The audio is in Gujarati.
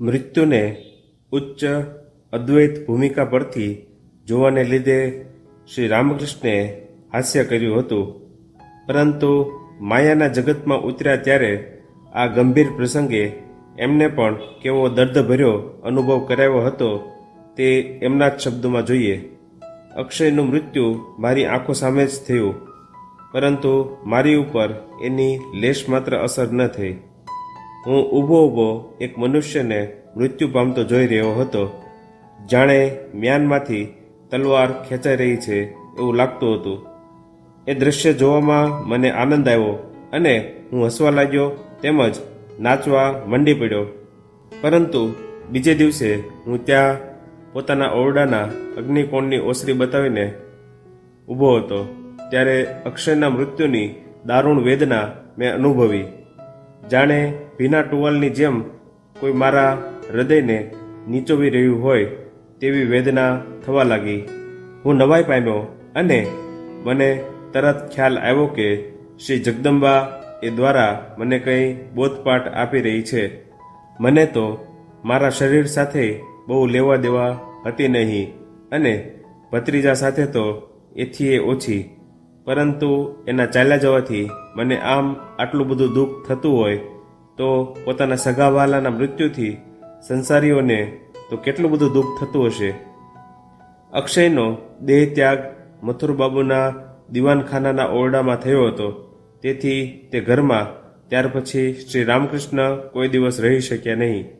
મૃત્યુને ઉચ્ચ અદ્વૈત ભૂમિકા પરથી જોવાને લીધે શ્રી રામકૃષ્ણે હાસ્ય કર્યું હતું. પરંતુ માયાના જગતમાં ઉતર્યા ત્યારે આ ગંભીર પ્રસંગે એમને પણ કેવો દર્દભર્યો અનુભવ કરાવ્યો હતો તે એમના જ શબ્દોમાં જોઈએ. અક્ષયનું મૃત્યુ મારી આંખો સામે જ થયું. પરંતુ મારી ઉપર એની લેશ માત્ર અસર ન થઈ. હું ઊભો ઊભો એક મનુષ્યને મૃત્યુ પામતો જોઈ રહ્યો હતો. જાણે મ્યાનમાંથી તલવાર ખેંચાઈ રહી છે એવું લાગતું હતું. એ દ્રશ્ય જોવામાં મને આનંદ આવ્યો અને હું હસવા લાગ્યો તેમજ નાચવા મંડી પડ્યો. પરંતુ બીજે દિવસે હું ત્યાં પોતાના ઓરડાના અગ્નિકોણની ઓસરી બતાવીને ઊભો હતો. ત્યારે અક્ષયના મૃત્યુની દારૂણ વેદના મેં અનુભવી. જાણે ભીના ટુવાલની જેમ કોઈ મારા હૃદયને નીચોવી રહ્યું હોય તેવી વેદના થવા લાગી. હું નવાઈ પામ્યો અને મને તરત ખ્યાલ આવ્યો કે શ્રી જગદંબા એ દ્વારા મને કંઈ બોધપાઠ આપી રહી છે. મને તો મારા શરીર સાથે બહુ લેવા દેવા હતી નહીં અને ભત્રીજા સાથે તો એથી એ ઓછી. પરંતુ એના ચાલ્યા જવાથી મને આમ આટલું બધું દુઃખ થતું હોય, તો પોતાના સગાવાલાના મૃત્યુથી સંસારીઓને તો કેટલું બધું દુઃખ થતું હશે? અક્ષયનો દેહ ત્યાગ મથુરબાબુના દિવાનખાનાના ઓરડામાં થયો હતો. તેથી તે ઘરમાં, ત્યાર પછી શ્રી રામકૃષ્ણ કોઈ દિવસ રહી શક્યા નહીં.